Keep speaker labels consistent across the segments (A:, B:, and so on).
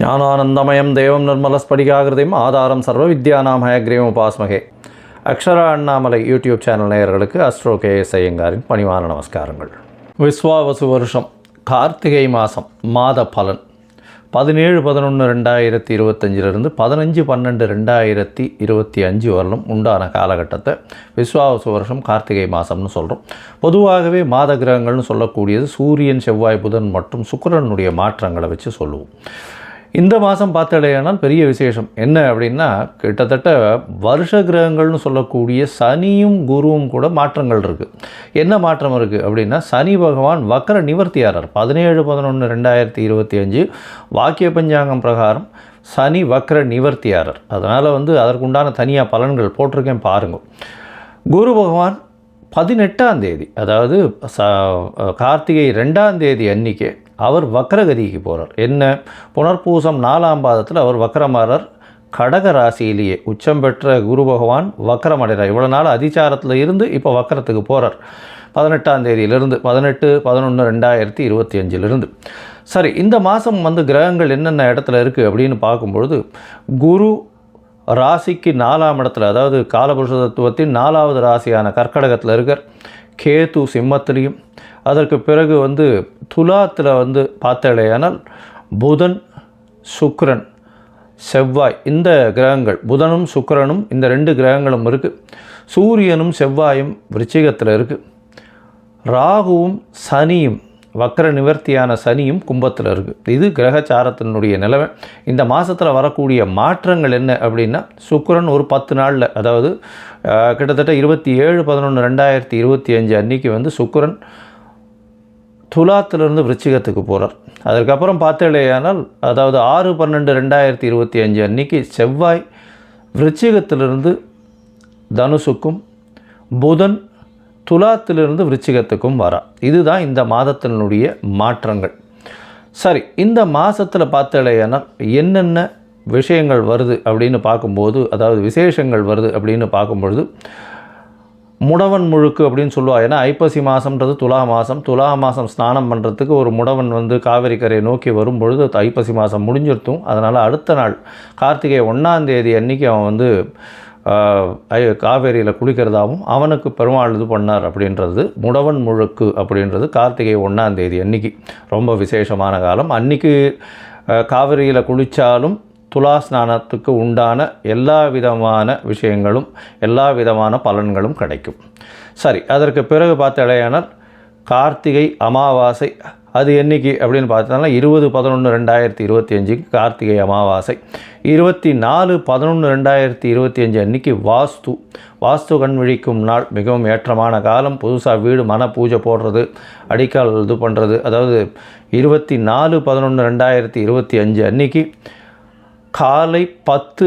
A: ஞானானந்தமயம் தேவம் நிர்மலஸ்படிகாகிருதியும் ஆதாரம் சர்வ வித்யானாம் ஹயக்ரீவம் உபாஸ்மகே. அக்ஷரா அண்ணாமலை யூடியூப் சேனல் நேயர்களுக்கு அஸ்ட்ரோ கே எஸ் ஐயங்காரின் பணிவான நமஸ்காரங்கள். விஸ்வாவசு வருஷம் கார்த்திகை மாதம் மாத பலன். பதினேழு பதினொன்று ரெண்டாயிரத்தி இருபத்தஞ்சிலிருந்து பதினஞ்சு பன்னெண்டு ரெண்டாயிரத்தி இருபத்தி அஞ்சு வரலும் உண்டான காலகட்டத்தை விஸ்வாவசு வருஷம் கார்த்திகை மாதம்னு சொல்கிறோம் பொதுவாகவே மாத கிரகங்கள்னு சொல்லக்கூடியது சூரியன் செவ்வாய் புதன் மற்றும் சுக்கரனுடைய மாற்றங்களை வச்சு சொல்லுவோம். இந்த மாதம் பார்த்தடையானால் பெரிய விசேஷம். என்ன அப்படின்னா கிட்டத்தட்ட வருஷ கிரகங்கள்னு சொல்லக்கூடிய சனியும் குருவும் கூட மாற்றங்கள் இருக்குது என்ன மாற்றம் இருக்குது அப்படின்னா சனி பகவான் வக்கர நிவர்த்தியாரர். பதினேழு பதினொன்று ரெண்டாயிரத்தி இருபத்தி அஞ்சு வாக்கிய பஞ்சாங்கம் பிரகாரம் சனி வக்கர நிவர்த்தியாரர். அதனால் வந்து அதற்குண்டான தனியாக பலன்கள் போட்டிருக்கேன் பாருங்கள் குரு பகவான் பதினெட்டாம் தேதி அதாவது ச கார்த்திகை ரெண்டாம் தேதி அன்னைக்கு அவர் வக்கரகதிக்கு போகிறார் என்ன? புனர்பூசம் நாலாம் பாதத்தில் அவர் வக்கரமாறர் கடக ராசியிலேயே உச்சம் பெற்ற குரு பகவான் வக்கரமடைகிறார் இவ்வளோ நாள் அதிச்சாரத்தில் இருந்து இப்போ வக்கரத்துக்கு போகிறார் பதினெட்டாம் தேதியிலிருந்து பதினெட்டு பதினொன்று ரெண்டாயிரத்தி இருபத்தி அஞ்சிலிருந்து. சரி இந்த மாதம் வந்து கிரகங்கள் என்னென்ன இடத்துல இருக்குது அப்படின்னு பார்க்கும்பொழுது குரு ராசிக்கு நாலாம் இடத்துல அதாவது காலபுருஷ தத்துவத்தின் நாலாவது ராசியான கர்க்கடகத்தில் இருக்கார். கேது சிம்மத்திலையும் அதற்கு பிறகு வந்து துலாத்தில் வந்து பார்த்தாலேயானால் புதன் சுக்ரன் செவ்வாய் இந்த கிரகங்கள் புதனும் சுக்கரனும் இந்த ரெண்டு கிரகங்களும் இருக்குது சூரியனும் செவ்வாயும் விருச்சிகத்தில் இருக்குது ராகுவும் சனியும் வக்கர நிவர்த்தியான சனியும் கும்பத்தில் இருக்குது இது கிரகச்சாரத்தினுடைய நிலவை இந்த மாதத்தில் வரக்கூடிய மாற்றங்கள் என்ன அப்படின்னா சுக்கரன் ஒரு பத்து நாளில் அதாவது கிட்டத்தட்ட இருபத்தி ஏழு பதினொன்று ரெண்டாயிரத்தி இருபத்தி அஞ்சு அன்னைக்கு வந்து சுக்கரன் துலாத்திலிருந்து விருச்சிகத்துக்கு போகிறார் அதற்கப்புறம் பார்த்தேலேயானால் அதாவது ஆறு பன்னெண்டு ரெண்டாயிரத்தி இருபத்தி அஞ்சு அன்னைக்கு செவ்வாய் விருச்சிகத்திலிருந்து தனுசுக்கும் புதன் துலாத்திலிருந்து விருச்சிகத்துக்கும் வரா. இதுதான் இந்த மாதத்தினுடைய மாற்றங்கள். சரி இந்த மாதத்தில் பார்த்தேலேயானால் என்னென்ன விஷயங்கள் வருது அப்படின்னு பார்க்கும்போது அதாவது விசேஷங்கள் வருது அப்படின்னு பார்க்கும்பொழுது முடவன் முழுக்கு அப்படின்னு சொல்லுவா. ஏன்னா ஐப்பசி மாதம்ன்றது துலா மாதம் துலா மாதம் ஸ்நானம் பண்ணுறதுக்கு ஒரு முடவன் வந்து காவிரி கரையை நோக்கி வரும்பொழுது ஐப்பசி மாதம் முடிஞ்சிருத்தும். அதனால் அடுத்த நாள் கார்த்திகை ஒன்றாந்தேதி அன்றைக்கி அவன் வந்து காவேரியில் குளிக்கிறதாகவும் அவனுக்கு பெருமாள் இது பண்ணார் அப்படின்றது முடவன் முழுக்கு அப்படின்றது கார்த்திகை ஒன்றாம் தேதி அன்னைக்கு. ரொம்ப விசேஷமான காலம். அன்னைக்கு காவிரியில் குளித்தாலும் துலா ஸ்நானத்துக்கு உண்டான எல்லா விதமான விஷயங்களும் எல்லா விதமான பலன்களும் கிடைக்கும். சரி அதற்கு பிறகு பார்த்தாலேயானால் கார்த்திகை அமாவாசை அது என்னைக்கு அப்படின்னு பார்த்தோம்னா இருபது பதினொன்று ரெண்டாயிரத்தி இருபத்தி அஞ்சுக்கு கார்த்திகை அமாவாசை. இருபத்தி நாலு பதினொன்று ரெண்டாயிரத்தி இருபத்தி அஞ்சு அன்னைக்கு வாஸ்து. வாஸ்து கண் விழிக்கும் நாள். மிகவும் ஏற்றமான காலம். புதுசாக வீடு மன பூஜை போடுறது அடிக்கால் இது பண்ணுறது அதாவது இருபத்தி நாலு பதினொன்று ரெண்டாயிரத்தி இருபத்தி அஞ்சு அன்னைக்கு காலை பத்து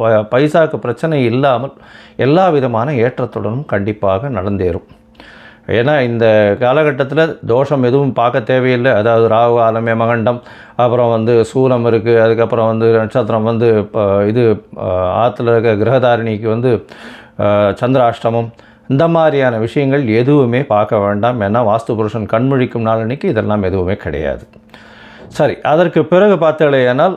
A: ப- பைசாக்கு பிரச்சனை இல்லாமல் எல்லா விதமான ஏற்றத்துடனும் கண்டிப்பாக நடந்தேறும். ஏன்னா இந்த காலகட்டத்தில் தோஷம் எதுவும் பார்க்க தேவையில்லை. அதாவது ராகு ஆலமே மகண்டம் அப்புறம் வந்து சூலம் இருக்குது அதுக்கப்புறம் வந்து நட்சத்திரம் வந்து இப்போ இது ஆற்றுல இருக்க கிரகதாரிணிக்கு வந்து சந்திராஷ்டமம் இந்த மாதிரியான விஷயங்கள் எதுவுமே பார்க்க வேண்டாம். ஏன்னா வாஸ்து புருஷன் கண்முழிக்கும் நாளன்னைக்கு இதெல்லாம் எதுவுமே கிடையாது. சரி அதற்கு பிறகு பார்த்தாலேயானால்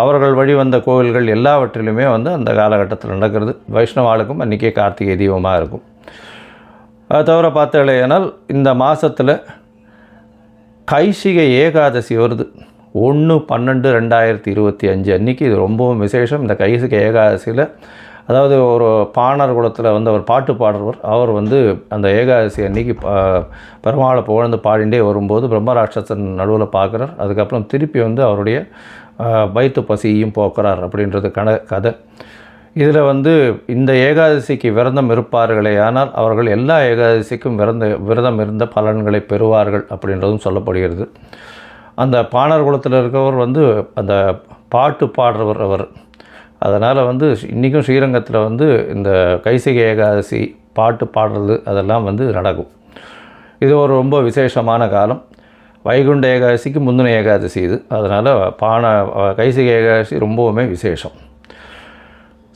A: அவர்கள் வழி வந்த கோவில்கள் எல்லாவற்றிலுமே வந்து அந்த காலகட்டத்தில் நடக்கிறது. வைஷ்ணவாளுக்கும் அன்றைக்கே கார்த்திகை தீபமாக இருக்கும். அது தவிர பார்த்தாலேனால் இந்த மாதத்தில் கைசிகை ஏகாதசி வருது. ஒன்று பன்னெண்டு ரெண்டாயிரத்தி இருபத்தி அஞ்சு அன்றைக்கி இது ரொம்பவும் விசேஷம். இந்த கைசிகை ஏகாதசியில் அதாவது ஒரு பாணர் குலத்தில் வந்து அவர் பாட்டு பாடுறவர். அவர் வந்து அந்த ஏகாதசி அன்னைக்கு பெருமாளை புகழ்ந்து பாடிண்டே வரும்போது பிரம்மராட்சசன் நடுவில் பார்க்குறார். அதுக்கப்புறம் திருப்பி வந்து அவருடைய வயிற்று பசியையும் போக்குறார் அப்படின்றது கட கதை. இதில் வந்து இந்த ஏகாதசிக்கு விரதம் இருப்பார்களே ஆனால் அவர்கள் எல்லா ஏகாதசிக்கும் விரத விரதம் இருந்த பலன்களை பெறுவார்கள் அப்படின்றதும் சொல்லப்படுகிறது. அந்த பாணர் குலத்தில் இருக்கவர் வந்து அந்த பாட்டு பாடுறவர் அவர். அதனால் வந்து இன்றைக்கும் ஸ்ரீரங்கத்தில் வந்து இந்த கைசிகை ஏகாதசி பாட்டு பாடுறது அதெல்லாம் வந்து நடக்கும். இது ஒரு ரொம்ப விசேஷமான காலம். வைகுண்ட ஏகாதசிக்கு முந்தின ஏகாதசி இது. அதனால் பானை கைசிகை ஏகாதசி ரொம்பவுமே விசேஷம்.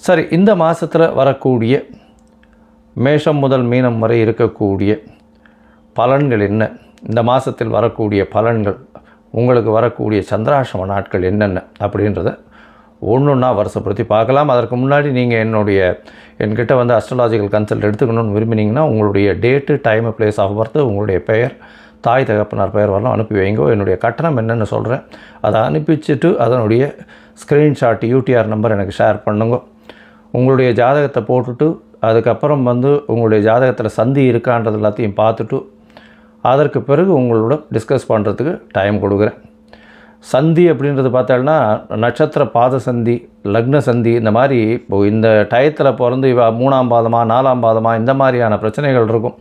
A: சரி இந்த மாதத்தில் வரக்கூடிய மேஷம் முதல் மீனம் வரை இருக்கக்கூடிய பலன்கள் என்ன? இந்த மாதத்தில் வரக்கூடிய பலன்கள் உங்களுக்கு வரக்கூடிய சந்திராசிரம நாட்கள் என்னென்ன? அப்படின்றத ஒன்று ஒன்றா வருஷப்படுத்தி பார்க்கலாம். அதற்கு முன்னாடி நீங்கள் என்னுடைய என்கிட்ட வந்து அஸ்ட்ராலாஜிக்கல் கன்சல்ட் எடுத்துக்கணும்னு விரும்பினீங்கன்னா உங்களுடைய date time place of birth உங்களுடைய பெயர் தாய் தகப்பனார் பெயர் வரலாம் அனுப்பி வைங்கோ. என்னுடைய கட்டணம் என்னென்னு சொல்கிறேன் அதை அனுப்பிச்சிட்டு அதனுடைய ஸ்க்ரீன்ஷாட் யூடிஆர் நம்பர் எனக்கு ஷேர் பண்ணுங்க. உங்களுடைய ஜாதகத்தை போட்டுட்டு அதுக்கப்புறம் வந்து உங்களுடைய ஜாதகத்தில் சந்தி இருக்கான்றது எல்லாத்தையும் பார்த்துட்டு அதற்கு பிறகு உங்களோட டிஸ்கஸ் பண்ணுறதுக்கு டைம் கொடுக்குறேன். சந்தி அப்படின்றது பார்த்தோம்னா நட்சத்திர பாத சந்தி லக்ன சந்தி இந்த மாதிரி இப்போ இந்த டயத்தில் பிறந்து இவ மூணாம் பாதமாக நாலாம் பாதமாக இந்த மாதிரியான பிரச்சனைகள் இருக்கும்.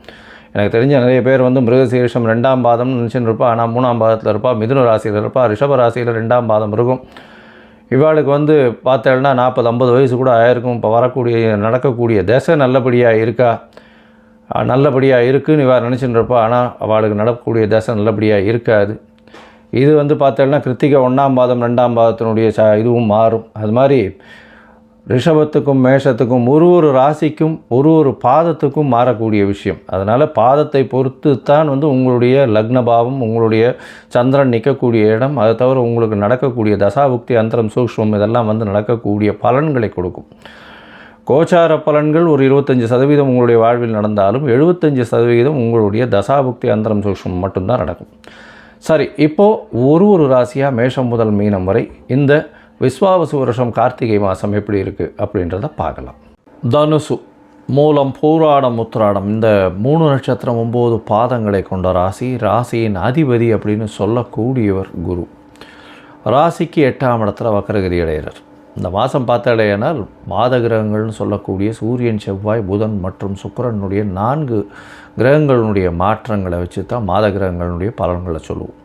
A: எனக்கு தெரிஞ்ச நிறைய பேர் வந்து மிருகசீரிஷம் ரெண்டாம் பாதம்னு நினச்சின்னு இருப்பா ஆனால் மூணாம் பாதத்தில் இருப்பா மிதுன ராசியில் இருப்பா ரிஷப ராசியில் ரெண்டாம் பாதம் இருக்கும். இவாளுக்கு வந்து பார்த்தேன்னா நாற்பது ஐம்பது வயசு கூட ஆயிருக்கும். இப்போ வரக்கூடிய நடக்கக்கூடிய தசை நல்லபடியாக இருக்கா? நல்லபடியாக இருக்குன்னு இவா நினச்சின்னு இருப்பா ஆனால் அவளுக்கு நடக்கக்கூடிய தசை நல்லபடியாக இருக்காது. இது வந்து பார்த்தேன்னா கிருத்திகை ஒன்றாம் பாதம் ரெண்டாம் பாதத்தினுடைய ச இதுவும் மாறும். அது மாதிரி ரிஷபத்துக்கும் மேஷத்துக்கும் ஒரு ஒரு ராசிக்கும் ஒரு ஒரு பாதத்துக்கும் மாறக்கூடிய விஷயம். அதனால் பாதத்தை பொறுத்து தான் வந்து உங்களுடைய லக்ன பாவம் உங்களுடைய சந்திரன் நிற்கக்கூடிய இடம். அதை தவிர உங்களுக்கு நடக்கக்கூடிய தசாபுக்தி அந்தரம் சூக்ஷ்மம் இதெல்லாம் வந்து நடக்கக்கூடிய பலன்களை கொடுக்கும். கோச்சார பலன்கள் ஒரு இருபத்தஞ்சி சதவீதம் உங்களுடைய வாழ்வில் நடந்தாலும் எழுபத்தஞ்சு சதவீதம் உங்களுடைய தசாபுக்தி அந்தரம் சூக்ஷ்மம் மட்டும்தான் நடக்கும். சரி இப்போது ஒரு ஒரு ராசியாக மேஷம் முதல் மீனம் வரை இந்த விஸ்வாவசு வருஷம் கார்த்திகை மாதம் எப்படி இருக்குது அப்படின்றத பார்க்கலாம். தனுசு மூலம் பூராடம் உத்திராடம் இந்த மூணு நட்சத்திரம் ஒம்பது பாதங்களை கொண்ட ராசி ராசியின் அதிபதி அப்படின்னு சொல்லக்கூடியவர் குரு. ராசிக்கு எட்டாம் இடத்துல வக்கரகிரி அடைகிறார். இந்த மாதம் பார்த்தாலேனால் மாத கிரகங்கள்னு சொல்லக்கூடிய சூரியன் செவ்வாய் புதன் மற்றும் சுக்கிரனுடைய நான்கு கிரகங்களுடைய மாற்றங்களை வச்சு தான் மாத கிரகங்களுடைய பலன்களை சொல்லுவோம்.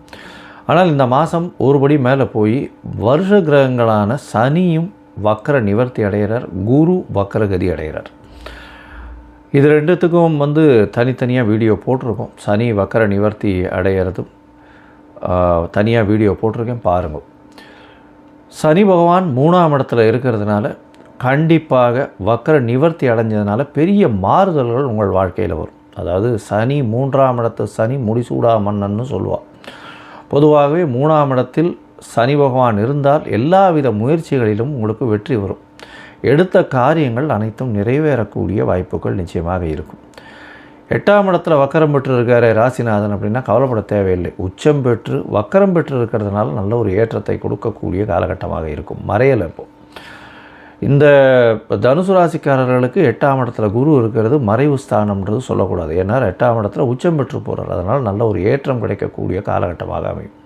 A: ஆனால் இந்த மாதம் ஒருபடி மேலே போய் வருஷ கிரகங்களான சனியும் வக்கர நிவர்த்தி அடைகிறார் குரு வக்கரகதி அடைகிறார். இது ரெண்டுத்துக்கும் வந்து தனித்தனியாக வீடியோ போட்டிருக்கோம். சனி வக்கர நிவர்த்தி அடையிறதும் தனியாக வீடியோ போட்டிருக்கேன் பாருங்கள். சனி பகவான் மூணாம் இடத்துல இருக்கிறதுனால கண்டிப்பாக வக்கர நிவர்த்தி அடைஞ்சதுனால பெரிய மாறுதல்கள் உங்கள் வாழ்க்கையில் வரும். அதாவது சனி மூன்றாம் இடத்து சனி முடிசூடா மன்னன்னு சொல்லுவாள் பொதுவாகவே மூணாம் இடத்தில் சனி பகவான் இருந்தால் எல்லாவித முயற்சிகளிலும் உங்களுக்கு வெற்றி வரும். எடுத்த காரியங்கள் அனைத்தும் நிறைவேறக்கூடிய வாய்ப்புகள் நிச்சயமாக இருக்கும். எட்டாம் இடத்துல வக்கரம் பெற்று இருக்காரு ராசிநாதன் அப்படின்னா கவலைப்பட தேவையில்லை. உச்சம் பெற்று வக்கரம் பெற்று இருக்கிறதுனால நல்ல ஒரு ஏற்றத்தை கொடுக்கக்கூடிய காலகட்டமாக இருக்கும். மறையலை இப்போது இந்த தனுசு ராசிக்காரர்களுக்கு எட்டாம் இடத்துல குரு இருக்கிறது மறைவு ஸ்தானம்ன்றது சொல்லக்கூடாது. ஏன்னா எட்டாம் இடத்துல உச்சம் பெற்று போகிறார் அதனால் நல்ல ஒரு ஏற்றம் கிடைக்கக்கூடிய காலகட்டமாக அமையும்.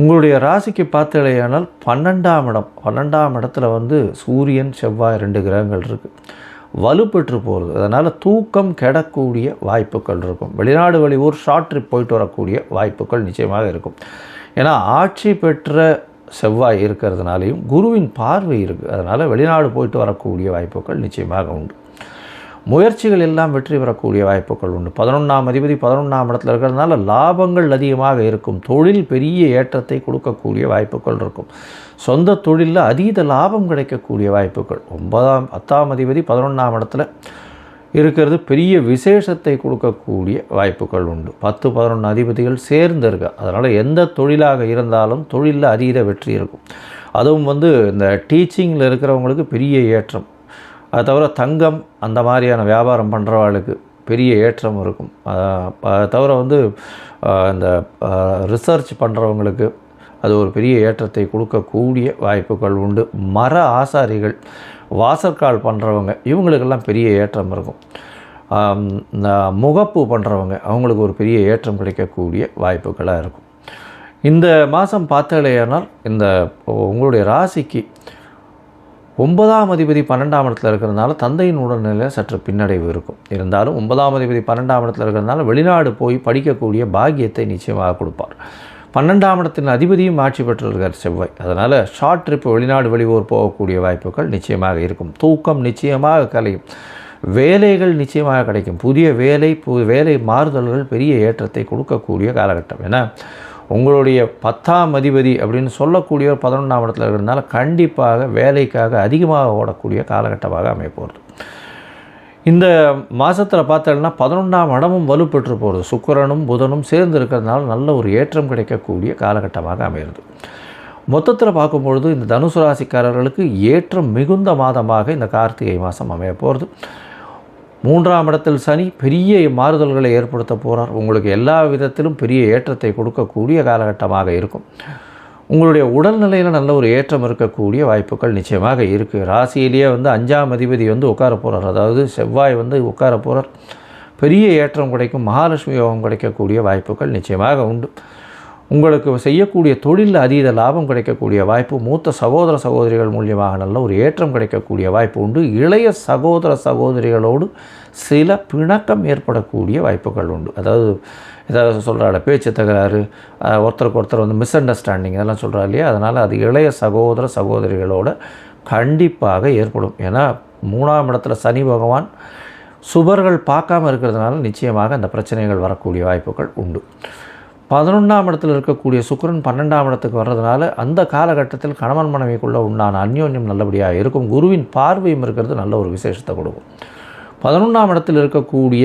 A: உங்களுடைய ராசிக்கு பார்த்தலையானால் பன்னெண்டாம் இடம். பன்னெண்டாம் இடத்துல வந்து சூரியன் செவ்வாய் ரெண்டு கிரகங்கள் இருக்குது வலுப்பெற்று போகிறது அதனால் தூக்கம் கெடக்கூடிய வாய்ப்புகள் இருக்கும். வெளிநாடு வெளியூர் ஷார்ட் ட்ரிப் போயிட்டு வரக்கூடிய வாய்ப்புகள் நிச்சயமாக இருக்கும். ஏன்னா ஆட்சி பெற்ற செவ்வாய் இருக்கிறதுனாலையும் குருவின் பார்வை இருக்குது அதனால் வெளிநாடு போயிட்டு வரக்கூடிய வாய்ப்புகள் நிச்சயமாக உண்டு. முயற்சிகள் எல்லாம் வெற்றி பெறக்கூடிய வாய்ப்புகள் உண்டு. பதினொன்றாம் அதிபதி பதினொன்றாம் இடத்துல இருக்கிறதுனால லாபங்கள் அதிகமாக இருக்கும். தொழில் பெரிய ஏற்றத்தை கொடுக்கக்கூடிய வாய்ப்புகள் இருக்கும். சொந்த தொழிலில் அதீத லாபம் கிடைக்கக்கூடிய வாய்ப்புகள். ஒன்பதாம் பத்தாம் அதிபதி பதினொன்றாம் இடத்துல இருக்கிறது பெரிய விசேஷத்தை கொடுக்கக்கூடிய வாய்ப்புகள் உண்டு. பத்து பதினொன்று அதிபதிகள் சேர்ந்து இருக்க அதனால் எந்த தொழிலாக இருந்தாலும் தொழிலில் அதீத வெற்றி இருக்கும். அதுவும் வந்து இந்த டீச்சிங்கில் இருக்கிறவங்களுக்கு பெரிய ஏற்றம். அது தவிர தங்கம் அந்த மாதிரியான வியாபாரம் பண்ணுறவாளுக்கு பெரிய ஏற்றம் இருக்கும். தவிர வந்து இந்த ரிசர்ச் பண்ணுறவங்களுக்கு அது ஒரு பெரிய ஏற்றத்தை கொடுக்கக்கூடிய வாய்ப்புகள் உண்டு. மர ஆசாரிகள் வாசற்கால் பண்ணுறவங்க இவங்களுக்கெல்லாம் பெரிய ஏற்றம் இருக்கும். இந்த முகப்பு பண்ணுறவங்க அவங்களுக்கு ஒரு பெரிய ஏற்றம் கிடைக்கக்கூடிய வாய்ப்புகளாக இருக்கும். இந்த மாதம் பார்த்தாலேயானால் இந்த உங்களுடைய ராசிக்கு ஒன்பதாம் அதிபதி பன்னெண்டாம் இடத்துல இருக்கிறதுனால தந்தையின் உடல்நிலையில் சற்று பின்னடைவு இருக்கும். இருந்தாலும் ஒன்பதாம் அதிபதி பன்னெண்டாம் இடத்துல இருக்கிறதுனால வெளிநாடு போய் படிக்கக்கூடிய பாக்கியத்தை நிச்சயமாக கொடுப்பார். பன்னெண்டாம் இடத்தின் அதிபதியும் ஆட்சி பெற்றிருக்கார் செவ்வாய். அதனால் ஷார்ட் ட்ரிப் வெளிநாடு வெளியூர் போகக்கூடிய வாய்ப்புகள் நிச்சயமாக இருக்கும். தூக்கம் நிச்சயமாக கலையும். வேலைகள் நிச்சயமாக கிடைக்கும். புதிய வேலை பு வேலை மாறுதல்கள் பெரிய ஏற்றத்தை கொடுக்கக்கூடிய காலகட்டம். ஏன்னா உங்களுடைய பத்தாம் அதிபதி அப்படின்னு சொல்லக்கூடிய ஒரு பதினொன்றாம் இடத்துல இருக்கிறதுனால கண்டிப்பாக வேலைக்காக அதிகமாக ஓடக்கூடிய காலகட்டமாக அமைப்போகிறது இந்த மாதத்தில் பார்த்தோம்னா பதினொன்றாம் இடமும் வலுப்பெற்று போகிறது சுக்கரனும் புதனும் சேர்ந்து இருக்கிறதுனால நல்ல ஒரு ஏற்றம் கிடைக்கக்கூடிய காலகட்டமாக அமைகிறது. மொத்தத்தில் பார்க்கும்பொழுது இந்த தனுசு ராசிக்காரர்களுக்கு ஏற்றம் மிகுந்த மாதமாக இந்த கார்த்திகை மாதம் அமைய போகிறது மூன்றாம் இடத்தில் சனி பெரிய மாறுதல்களை ஏற்படுத்த போகிறார் உங்களுக்கு எல்லா விதத்திலும் பெரிய ஏற்றத்தை கொடுக்கக்கூடிய காலகட்டமாக இருக்கும். உங்களுடைய உடல்நிலையில் நல்ல ஒரு ஏற்றம் இருக்கக்கூடிய வாய்ப்புகள் நிச்சயமாக இருக்குது ராசியிலேயே வந்து அஞ்சாம் அதிபதி வந்து உட்கார போகிறார் அதாவது செவ்வாய் வந்து உட்கார போகிறார் பெரிய ஏற்றம் கிடைக்கும். மகாலட்சுமி யோகம் கிடைக்கக்கூடிய வாய்ப்புகள் நிச்சயமாக உண்டு. உங்களுக்கு செய்யக்கூடிய தொழிலில் அதீத லாபம் கிடைக்கக்கூடிய வாய்ப்பு மூத்த சகோதர சகோதரிகள் மூலியமாக நல்ல ஒரு ஏற்றம் கிடைக்கக்கூடிய வாய்ப்பு உண்டு. இளைய சகோதர சகோதரிகளோடு சில பிணக்கம் ஏற்படக்கூடிய வாய்ப்புகள் உண்டு. அதாவது ஏதாவது சொல்கிறாள் பேச்சு தகராறு ஒருத்தருக்கு ஒருத்தர் வந்து மிஸ் அண்டர்ஸ்டாண்டிங் இதெல்லாம் சொல்கிறா இல்லையா? அதனால் அது இளைய சகோதர சகோதரிகளோட கண்டிப்பாக ஏற்படும். ஏன்னா மூணாம் இடத்துல சனி பகவான் சுபர்கள் பார்க்காம இருக்கிறதுனால நிச்சயமாக அந்த பிரச்சனைகள் வரக்கூடிய வாய்ப்புகள் உண்டு. பதினொன்றாம் இடத்துல இருக்கக்கூடிய சுக்கரன் பன்னெண்டாம் இடத்துக்கு வர்றதுனால அந்த காலகட்டத்தில் கணவன் மனைவிக்குள்ளே உண்டான அந்யோன்யம் நல்லபடியாக இருக்கும். குருவின் பார்வையும் இருக்கிறது நல்ல ஒரு விசேஷத்தை கொடுக்கும். பதினொன்றாம் இடத்தில் இருக்கக்கூடிய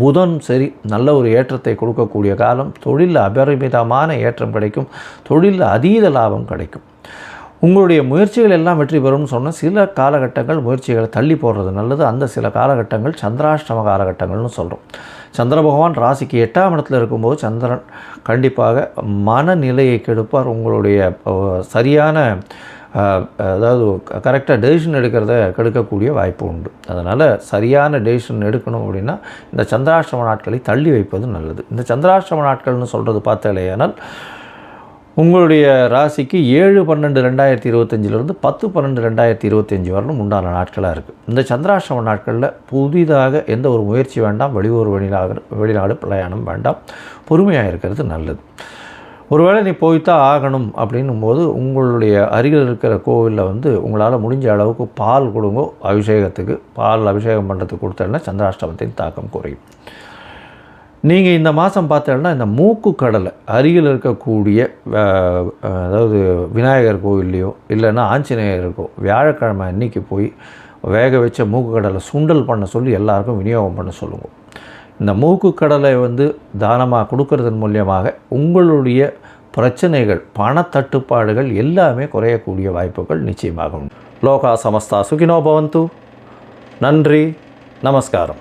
A: புதன் சரி நல்ல ஒரு ஏற்றத்தை கொடுக்கக்கூடிய காலம் தொழிலில் அபரிமிதமான ஏற்றம் கிடைக்கும் தொழிலில் அதீத லாபம் கிடைக்கும். உங்களுடைய முயற்சிகள் எல்லாம் வெற்றி பெறும்னு சொன்னால் சில காலகட்டங்கள் முயற்சிகளை தள்ளி போடுறது நல்லது. அந்த சில காலகட்டங்கள் சந்திராஷ்டம காலகட்டங்கள்னு சொல்கிறோம் சந்திர பகவான் ராசிக்கு எட்டாம் இடத்துல இருக்கும்போது சந்திரன் கண்டிப்பாக மனநிலையை கெடுப்பார். உங்களுடைய சரியான அதாவது கரெக்டாக டெசிஷன் எடுக்கிறத கெடுக்கக்கூடிய வாய்ப்பு உண்டு. அதனால் சரியான டெசிஷன் எடுக்கணும் அப்படின்னா இந்த சந்திராஷ்டம நாட்களை தள்ளி வைப்பது நல்லது. இந்த சந்திராஷ்டம நாட்கள்னு சொல்கிறது பார்த்தாலேயானால் உங்களுடைய ராசிக்கு ஏழு பன்னெண்டு ரெண்டாயிரத்தி இருபத்தஞ்சிலிருந்து பத்து பன்னெண்டு ரெண்டாயிரத்தி இருபத்தஞ்சி வரலும் உண்டான நாட்களாக இருக்குது இந்த சந்திராஷ்டம நாட்களில் புதிதாக எந்த ஒரு முயற்சி வேண்டாம் வெளியூர் வெளிநாடு வெளிநாடு பிரயாணம் வேண்டாம். பொறுமையாக இருக்கிறது நல்லது. ஒருவேளை நீ போய்த்தான் ஆகணும் அப்படின்னும் போது உங்களுடைய அருகில் இருக்கிற கோவிலில் வந்து உங்களால் முடிஞ்ச அளவுக்கு பால் கொடுங்கோ அபிஷேகத்துக்கு. பால் அபிஷேகம் பண்ணுறதுக்கு கொடுத்தேன்னா சந்திராஷ்டமத்தின் தாக்கம் குறையும். நீங்கள் இந்த மாதம் பார்த்தீங்கன்னா இந்த மூக்கு கடலை அருகில் இருக்கக்கூடிய அதாவது விநாயகர் கோவில்லையோ இல்லைன்னா ஆஞ்சநேயருக்கோ வியாழக்கிழமை அன்னைக்கு போய் வேக வச்ச மூக்கு கடலை சுண்டல் பண்ண சொல்லி எல்லாருக்கும் விநியோகம் பண்ண சொல்லுங்கள் இந்த மூக்கு கடலை வந்து தானமாக கொடுக்கறதன் மூலியமாக உங்களுடைய பிரச்சனைகள் பணத்தட்டுப்பாடுகள் எல்லாமே குறையக்கூடிய வாய்ப்புகள் நிச்சயமாகும் லோகா சமஸ்தா சுகினோ பவந்து. நன்றி. நமஸ்காரம்.